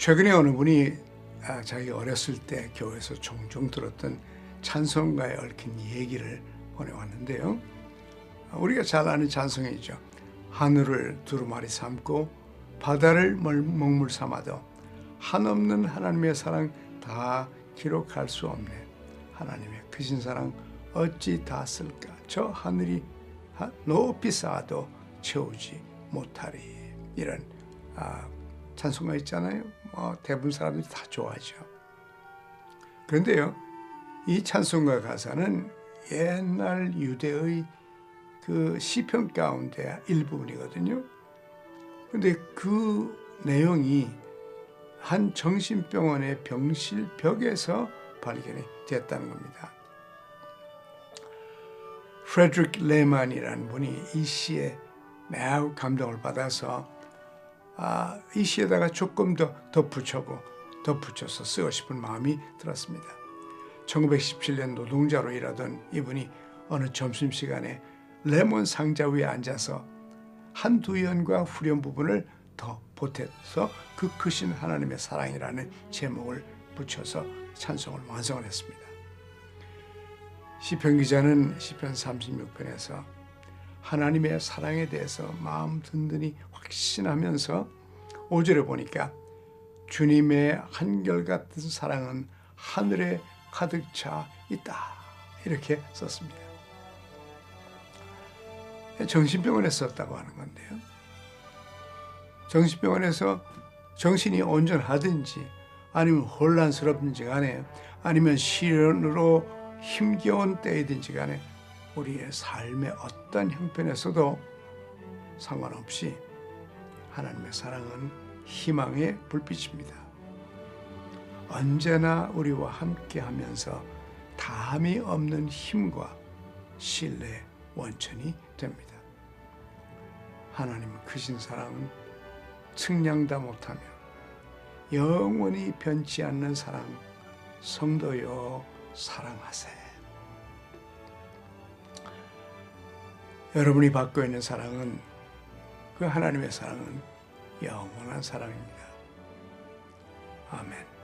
최근에 어느 분이 아, 자기 어렸을 때 교회에서 종종 들었던 찬송가에 얽힌 얘기를 보내왔는데요. 아, 우리가 잘 아는 찬송이죠. 하늘을 두루마리 삼고 바다를 멀- 먹물 삼아도 한없는 하나님의 사랑 다 기록할 수 없네. 하나님의 크신 사랑 어찌 다 쓸까? 저 하늘이 하- 높이 쌓아도 채우지 못하리. 이런 아, 찬송가 있잖아요. 뭐 대부분 사람들이 다 좋아하죠. 그런데요, 이 찬송가 가사는 옛날 유대의 그 시편 가운데 일부분이거든요. 근데 그 내용이 한 정신병원의 병실 벽에서 발견이 됐다는 겁니다. 프레드릭 레만이라는 분이 이 시에 매우 감동을 받아서 아, 이 시에다가 조금 더 덧붙여고 덧붙여서 쓰고 싶은 마음이 들었습니다. 1917년 노동자로 일하던 이분이 어느 점심시간에 레몬 상자 위에 앉아서 한두 연과 후렴 부분을 더 보태서 그 크신 하나님의 사랑이라는 제목을 붙여서 찬송을 완성을 했습니다. 시편 기자는 시편 36편에서 하나님의 사랑에 대해서 마음 든든히 확신하면서 5절에 보니까 주님의 한결같은 사랑은 하늘에 가득 차 있다. 이렇게 썼습니다. 정신병원에 썼다고 하는 건데요. 정신병원에서 정신이 온전하든지 아니면 혼란스럽든지 간에 아니면 시련으로 힘겨운 때이든지 간에 우리의 삶의 어떤 형편에서도 상관없이 하나님의 사랑은 희망의 불빛입니다. 언제나 우리와 함께 하면서 담이 없는 힘과 신뢰의 원천이 됩니다. 하나님 크신 사랑은 측량다 못하며 영원히 변치 않는 사랑 성도여 사랑하세. 여러분이 받고 있는 사랑은 그 하나님의 사랑은 영원한 사랑입니다. 아멘.